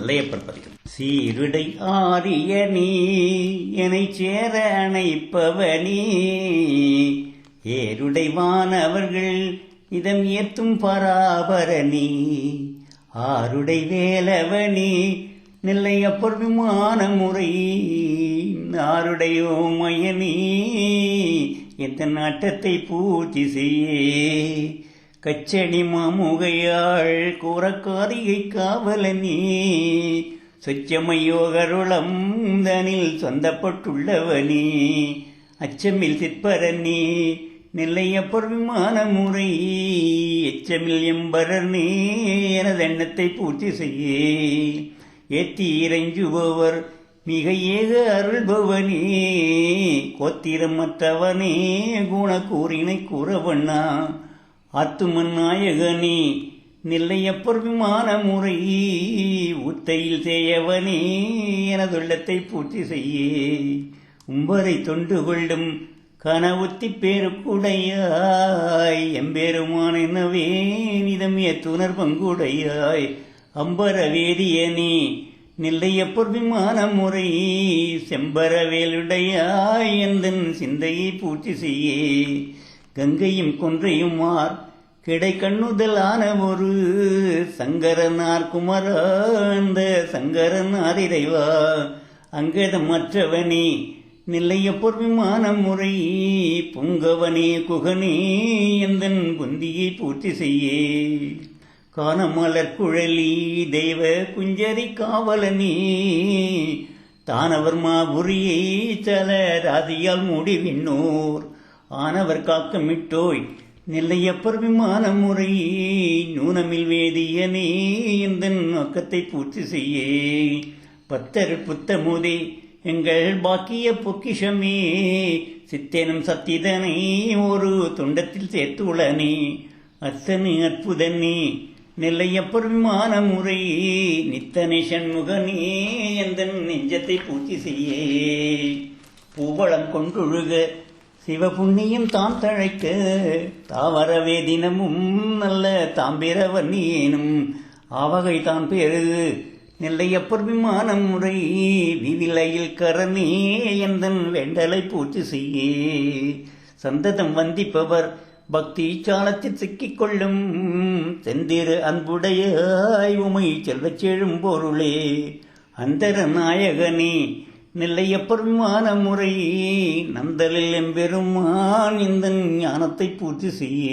நல்லையப்பர் பதிகம் சீருடை ஆரிய நீ என்னை சேர அணைப்பவனே. ஏருடைவானவர்கள் இதம் ஏத்தும் பராபரணி ஆருடை வேலவனி நெல்லையப்பர் விமான முறை. ஆருடையோ மயனி எந்த நாட்டத்தை பூர்த்தி செய்யே. கச்சடி மாமுகையாள் கூறக்காரியை காவலனே. சொச்சமையோகருளம் தனில் சொந்தப்பட்டுள்ளவனே. அச்சமில் சிற்பரனே நெல்லையப்பர் விமான முறை. எச்சமில் எம்பரனே எனது எண்ணத்தை பூர்த்தி செய்ய. ஏத்தி இறைஞ்சுபவர் மிக ஏக அருள்பவனே. கோத்திரமற்றவனே குணக்கூறினை கூறவண்ணா. ஆத்துமன் நாயகனே நில்லையப்பர் விமான முறை உத்தையில் செய்யவனே எனதுள்ளத்தை பூர்த்தி செய்யே. உம்பரை தொண்டு கொள்ளும் கனவுத்தி பேருக்குடையாய் எம்பெருமான் என்னவே நிதமிய துணர் பங்குடையாய் அம்பர வேதியனே நில்லையப்பர் விமான முறை செம்பரவேலுடையாய் எந்தன் சிந்தையை பூர்த்தி செய்யே. கங்கையும் கொன்றையும் மார் கிடை கண்ணுதலான ஒரு சங்கரனார் குமராந்த சங்கரனார் இறைவா. அங்கதம் மற்றவனே நில்லைய பொறுமான முறை பொங்கவனே குகனே எந்தன் புந்தியை பூர்த்தி செய்யே. காணமலர் குழலி தெய்வ குஞ்சரி காவலனே தானவர் மாபுரியை சல ராதியால் முடிவின்னோர் ஆனவர் காக்க மிட்டோய் நெல்லையப்பர் விமான முறை நூனமில் வேதியனே இந்த நோக்கத்தை பூர்த்தி செய்யே. பத்தர் புத்தமுதே எங்கள் பாக்கிய பொக்கிஷமே சித்தேனும் சத்திதனை ஒரு துண்டத்தில் சேர்த்து உளனே அத்தனு அற்புதனே நெல்லையப்பர் விமான முறை நித்தனை சண்முகனே எந்த நெஞ்சத்தை பூர்த்தி செய்யே. பூவளம் கொண்டொழுக சிவபுண்ணியம் தாம் தழைக்க தாவரவே தினமும் நல்ல தாம்பிரவன்னியேனும் ஆவகை தான் பேரு நெல்லையப்பர் விமானம் முறை விவிலையில் கரணே எந்தன் வேண்டலை பூர்த்தி செய்யே. சந்ததம் வந்திப்பவர் பக்தி சாலத்தில் சிக்கிக் கொள்ளும் செந்திரு அன்புடையாய் உமை செல்வச் செழும் பொருளே. அந்தர நாயகனே நெல்லையப்பர் பெருமான முறை? நந்தலில் எம்பெருமான் இந்த ஞானத்தை பூர்த்தி செய்ய.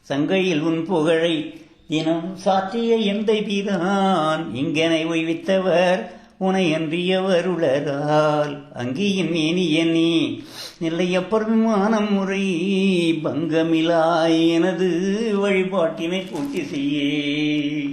சங்கையில் உன் புகழை தினம் சாற்றிய எந்தை பீதான் இங்கனை ஓய்வித்தவர் உனை அன்றியவர் உளரால். அங்கியின் இனிய நீ நெல்லையப்பர் விமானம் முறை? பங்கமிலாய் எனது வழிபாட்டினை பூர்த்தி செய்யே.